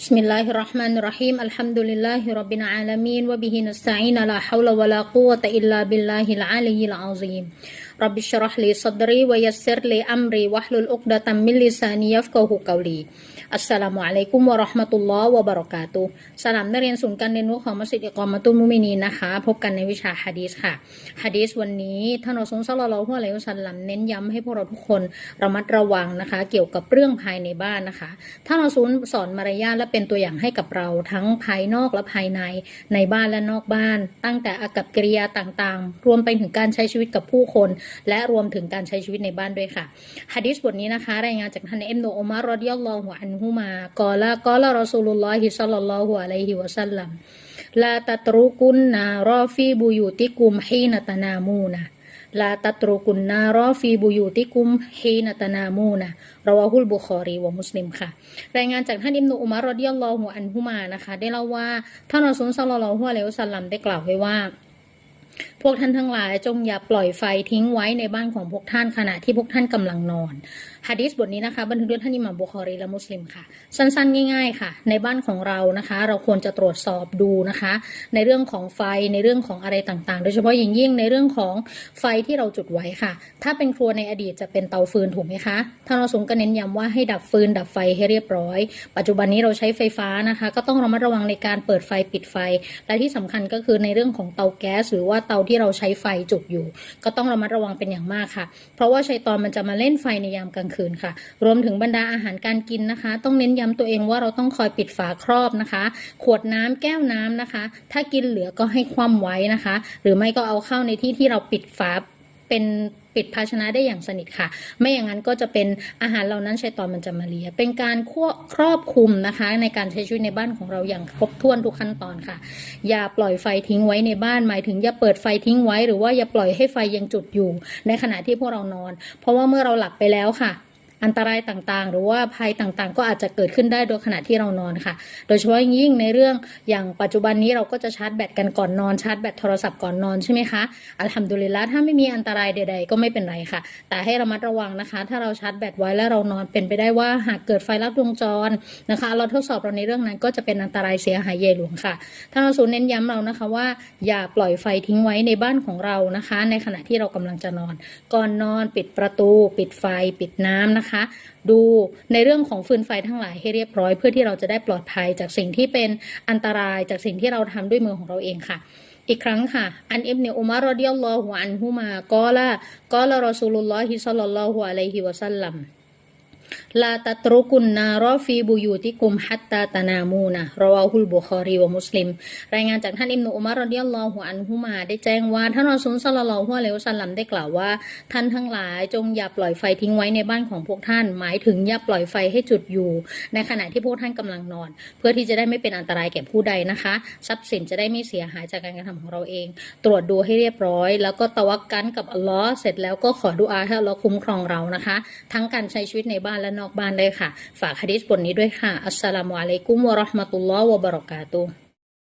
بسم الله الرحمن الرحيم الحمد لله رب العالمين وبه نستعين لا حول ولا قوة إلا بالله العلي العظيم رب اشرح لي صدري ويسر لي أمري واحلل عقدة من لساني يفقهوا قولي السلام عليكم ورحمة الله وبركاته سلام نرين ะเราะกาตุสลามนักเรียนศูนย์การเรียนรู้ของมัสยิดอกอมะตุมมินีนะคะ พบกันในวิชาฮะดีษค่ะฮะดีษวันนี้ท่านอัสลซัลลัลลอฮุอะลัยฮิวะสัลลัมเน้นย้ำให้พวกเราทุกคนระมัดระวังนะคะ เกี่ยวกับเรื่องภายในบ้านนะคะท่านอัสลสอนมารยาทและเป็นตัวอย่างให้กับเราทั้งภายนอกและภายใน ในบ้านและนอกบ้าน ตั้งแต่อากับกิริยาต่างๆ รวมไปถึงการใช้ชีวิตกับผู้คน และรวมถึงการใช้ชีวิตในบ้านด้วยค่ะฮะดีษบทนี้นะคะ รายงานจากท่านเอิบนุอุมารรอฎิยัลลอฮุอันฮุมากอลากอลารอซูลุลลอฮิซัลลัลลอฮุอะลัยฮิวะซัลลัมลาตัตรุกุนนารอฟีบุยูติกุมฮีนตนามูนะ ลาตัตรุกุนนารอฟีบุยูติกุมฮีนตนามูนะราวะฮุลบุคอรีวะมุสลิมค่ะ รายงานจากท่านอิมนุอุมารรดิยัลลอฮุอันฮุมานะคะ ได้เล่าว่าท่านรอซูลซัลลัลฮุอะลัยฮุสัลลัมได้กล่าวไว้ว่าพวกท่านทั้งหลายจงอย่าปล่อยไฟทิ้งไว้ในบ้านของพวกท่านขณะที่พวกท่านกำลังนอนฮะดีษบทนี้นะคะบันทึกด้วยท่านอิหม่ามบุคอรีและมุสลิมค่ะ สั้นๆ ง่าย ๆ ค่ะ ในบ้านของเรานะคะ เราควรจะตรวจสอบดูนะคะ ในเรื่องของไฟในเรื่องของอะไรต่างๆ โดยเฉพาะอย่างยิ่งในเรื่องของไฟที่เราจุดไว้ค่ะ ถ้าเป็นครัวในอดีตจะเป็นเตาฟืนถูกไหมคะท่านเราสงก็เน้นย้ำว่าให้ดับฟืนดับไฟให้เรียบร้อย ปัจจุบันนี้เราใช้ไฟฟ้านะคะ ก็ต้องระมัดระวังในการเปิดไฟปิดไฟ และที่สำคัญก็คือในเรื่องของเตาแก๊สหรือว่าเตาที่เราใช้ไฟจุกอยู่ ก็ต้องระมัดระวังเป็นอย่างมากค่ะ เพราะว่าชัยตอนมันจะมาเล่นไฟในยามกลางคืนค่ะ รวมถึงบรรดาอาหารการกินนะคะ ต้องเน้นย้ำตัวเองว่าเราต้องคอยปิดฝาครอบนะคะ ขวดน้ำแก้วน้ำนะคะ ถ้ากินเหลือก็ให้คว่ำไว้นะคะ หรือไม่ก็เอาเข้าในที่ที่เราปิดฝา เป็นปิดภาชนะได้อย่างสนิทค่ะ ไม่อย่างนั้นก็จะเป็นอาหารเหล่านั้นใช้ตอนมันจะมาเลีย เป็นการควบครอบคลุมนะคะ ในการใช้ชีวิตในบ้านของเราอย่างครบถ้วนทุกขั้นตอนค่ะ อย่าปล่อยไฟทิ้งไว้ในบ้านหมายถึงอย่าเปิดไฟทิ้งไว้ หรือว่าอย่าปล่อยให้ไฟยังจุดอยู่ ในขณะที่พวกเรานอน เพราะว่าเมื่อเราหลับไปแล้วค่ะ อันตรายต่างๆ หรือว่าภัยต่างๆ ก็อาจจะเกิดขึ้นได้โดยขณะที่เรานอนค่ะ โดยเฉพาะยิ่งในเรื่องอย่างปัจจุบันนี้เราก็จะชาร์จแบตกันก่อนนอนชาร์จแบตโทรศัพท์ก่อนนอนใช่ไหมคะอัลฮัมดุลิลละถ้าไม่มีอันตรายใด ๆ ก็ไม่เป็นไรค่ะ แต่ให้ระมัดระวังนะคะ ถ้าเราชาร์จแบตไว้แล้วเรานอนเป็นไปได้ว่าหากเกิดไฟลัดวงจรนะคะ เราทดสอบเราในเรื่องนั้นก็จะเป็นอันตรายเสียหายใหญ่หลวงค่ะท่านเราสูนเน้นย้ำเรานะคะว่า อย่าปล่อยไฟทิ้งไว้ในบ้านของเรานะคะ ในขณะที่เรากำลังจะนอน ก่อนนอนปิดประตู ปิดไฟ ปิดน้ำนะคะดูในเรื่องของฟืนไฟทั้งหลายให้เรียบร้อย เพื่อที่เราจะได้ปลอดภัยจากสิ่งที่เป็นอันตรายจากสิ่งที่เราทำด้วยมือของเราเองค่ะอีกครั้งค่ะ อันอิบเนอุมารรอดิยัลลอฮุอันฮุมากอละกอละรอซูลุลลอฮิซัลลัลลอฮุอะลัยฮิวะซัลลัม ลาตัตรุกุนนารอฟีบุยูติกุมฮัตตาตานามูนะรอวาฮุลบุคอรีวะมุสลิม รายงานจากท่านอิมนุอุมารอดิยัลลอฮุอันฮุมา ได้แจ้งว่าท่านรอซูลซัลลัลลอฮุอะลัยฮิวะซัลลัมได้กล่าวว่า ท่านทั้งหลายจงอย่าปล่อยไฟทิ้งไว้ในบ้านของพวกท่าน หมายถึงอย่าปล่อยไฟให้จุดอยู่ ในขณะที่พวกท่านกำลังนอน เพื่อที่จะได้ไม่เป็นอันตรายแก่ผู้ใดนะคะ ทรัพย์สินจะได้ไม่เสียหายจากการกระทำของเราเอง ตรวจดูให้เรียบร้อย แล้วก็ตะวักกันกับอัลลอฮ์เสร็จแล้วก็ขอดุอาให้อัลลอฮ์คุ้มครองเรานะคะ ทั้งการใช้ชีวิตในบ้านและนอกบ้านได้ค่ะ ฝากฮะดีษบทนี้ด้วยค่ะ อัสสลามุอะลัยกุมวะราะห์มะตุลลอฮ์วะบะเราะกาตุฮ์